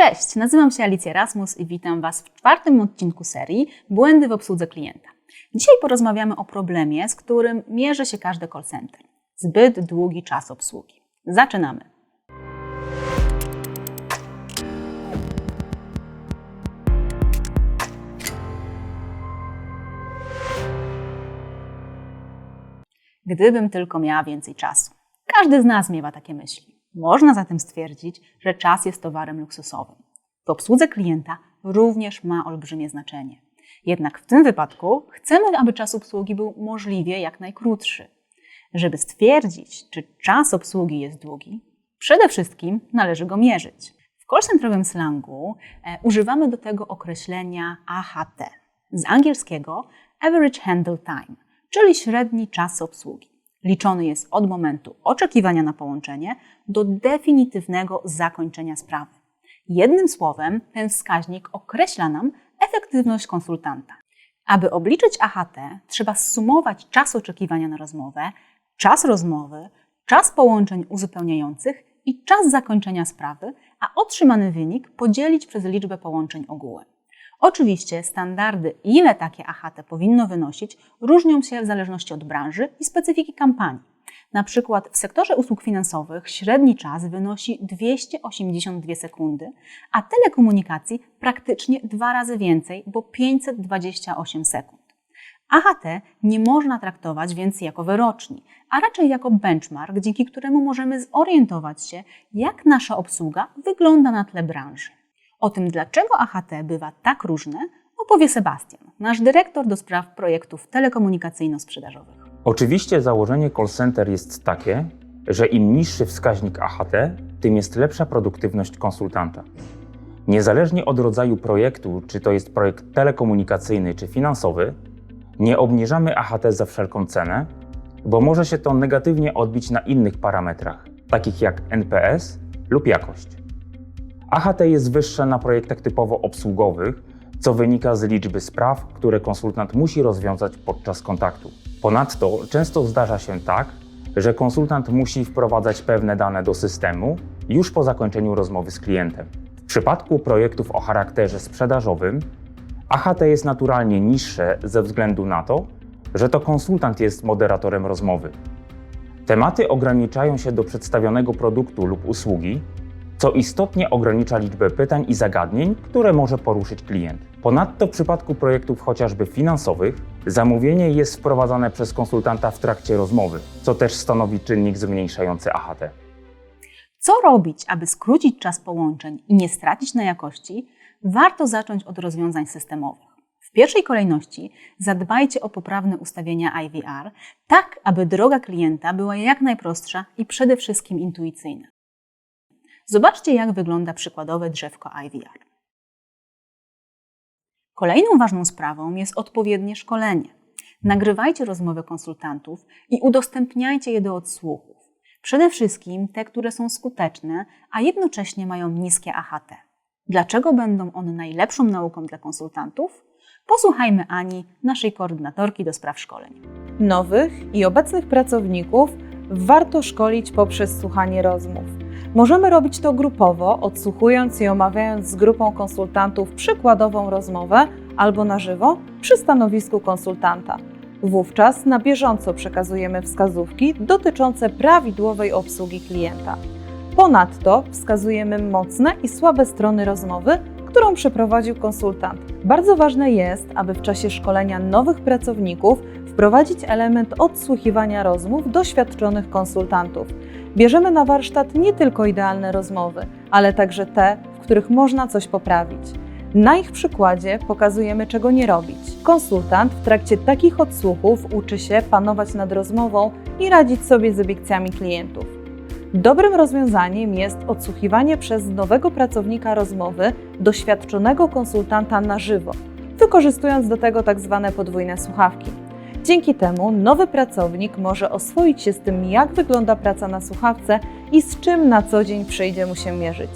Cześć, nazywam się Alicja Rasmus i witam Was w czwartym odcinku serii Błędy w obsłudze klienta. Dzisiaj porozmawiamy o problemie, z którym mierzy się każdy call center. Zbyt długi czas obsługi. Zaczynamy. Gdybym tylko miała więcej czasu. Każdy z nas miewa takie myśli. Można zatem stwierdzić, że czas jest towarem luksusowym. W obsłudze klienta również ma olbrzymie znaczenie. Jednak w tym wypadku chcemy, aby czas obsługi był możliwie jak najkrótszy. Żeby stwierdzić, czy czas obsługi jest długi, przede wszystkim należy go mierzyć. W call-centrowym slangu e, używamy do tego określenia AHT, z angielskiego Average Handle Time, czyli średni czas obsługi. Liczony jest od momentu oczekiwania na połączenie do definitywnego zakończenia sprawy. Jednym słowem, ten wskaźnik określa nam efektywność konsultanta. Aby obliczyć AHT, trzeba zsumować czas oczekiwania na rozmowę, czas rozmowy, czas połączeń uzupełniających i czas zakończenia sprawy, a otrzymany wynik podzielić przez liczbę połączeń ogółem. Oczywiście standardy, ile takie AHT powinno wynosić, różnią się w zależności od branży i specyfiki kampanii. Na przykład w sektorze usług finansowych średni czas wynosi 282 sekundy, a telekomunikacji praktycznie dwa razy więcej, bo 528 sekund. AHT nie można traktować więc jako wyroczni, a raczej jako benchmark, dzięki któremu możemy zorientować się, jak nasza obsługa wygląda na tle branży. O tym, dlaczego AHT bywa tak różne, opowie Sebastian, nasz dyrektor do spraw projektów telekomunikacyjno-sprzedażowych. Oczywiście założenie call center jest takie, że im niższy wskaźnik AHT, tym jest lepsza produktywność konsultanta. Niezależnie od rodzaju projektu, czy to jest projekt telekomunikacyjny czy finansowy, nie obniżamy AHT za wszelką cenę, bo może się to negatywnie odbić na innych parametrach, takich jak NPS lub jakość. AHT jest wyższe na projektach typowo obsługowych, co wynika z liczby spraw, które konsultant musi rozwiązać podczas kontaktu. Ponadto często zdarza się tak, że konsultant musi wprowadzać pewne dane do systemu już po zakończeniu rozmowy z klientem. W przypadku projektów o charakterze sprzedażowym AHT jest naturalnie niższe ze względu na to, że to konsultant jest moderatorem rozmowy. Tematy ograniczają się do przedstawionego produktu lub usługi, co istotnie ogranicza liczbę pytań i zagadnień, które może poruszyć klient. Ponadto w przypadku projektów chociażby finansowych, zamówienie jest wprowadzane przez konsultanta w trakcie rozmowy, co też stanowi czynnik zmniejszający AHT. Co robić, aby skrócić czas połączeń i nie stracić na jakości? Warto zacząć od rozwiązań systemowych. W pierwszej kolejności zadbajcie o poprawne ustawienia IVR, tak aby droga klienta była jak najprostsza i przede wszystkim intuicyjna. Zobaczcie, jak wygląda przykładowe drzewko IVR. Kolejną ważną sprawą jest odpowiednie szkolenie. Nagrywajcie rozmowy konsultantów i udostępniajcie je do odsłuchów. Przede wszystkim te, które są skuteczne, a jednocześnie mają niskie AHT. Dlaczego będą one najlepszą nauką dla konsultantów? Posłuchajmy Ani, naszej koordynatorki do spraw szkoleń. Nowych i obecnych pracowników warto szkolić poprzez słuchanie rozmów. Możemy robić to grupowo, odsłuchując i omawiając z grupą konsultantów przykładową rozmowę albo na żywo przy stanowisku konsultanta. Wówczas na bieżąco przekazujemy wskazówki dotyczące prawidłowej obsługi klienta. Ponadto wskazujemy mocne i słabe strony rozmowy, którą przeprowadził konsultant. Bardzo ważne jest, aby w czasie szkolenia nowych pracowników wprowadzić element odsłuchiwania rozmów doświadczonych konsultantów. Bierzemy na warsztat nie tylko idealne rozmowy, ale także te, w których można coś poprawić. Na ich przykładzie pokazujemy, czego nie robić. Konsultant w trakcie takich odsłuchów uczy się panować nad rozmową i radzić sobie z obiekcjami klientów. Dobrym rozwiązaniem jest odsłuchiwanie przez nowego pracownika rozmowy doświadczonego konsultanta na żywo, wykorzystując do tego tzw. Tak podwójne słuchawki. Dzięki temu nowy pracownik może oswoić się z tym, jak wygląda praca na słuchawce i z czym na co dzień przyjdzie mu się mierzyć.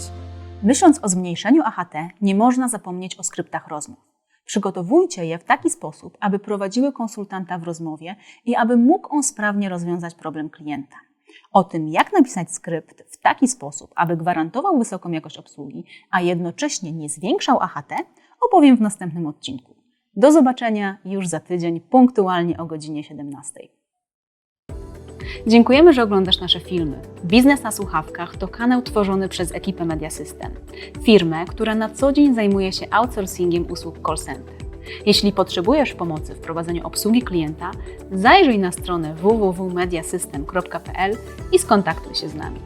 Myśląc o zmniejszeniu AHT, nie można zapomnieć o skryptach rozmów. Przygotowujcie je w taki sposób, aby prowadziły konsultanta w rozmowie i aby mógł on sprawnie rozwiązać problem klienta. O tym, jak napisać skrypt w taki sposób, aby gwarantował wysoką jakość obsługi, a jednocześnie nie zwiększał AHT, opowiem w następnym odcinku. Do zobaczenia już za tydzień, punktualnie o godzinie 17. Dziękujemy, że oglądasz nasze filmy. Biznes na słuchawkach to kanał tworzony przez ekipę Media System, firmę, która na co dzień zajmuje się outsourcingiem usług call center. Jeśli potrzebujesz pomocy w prowadzeniu obsługi klienta, zajrzyj na stronę www.mediasystem.pl i skontaktuj się z nami.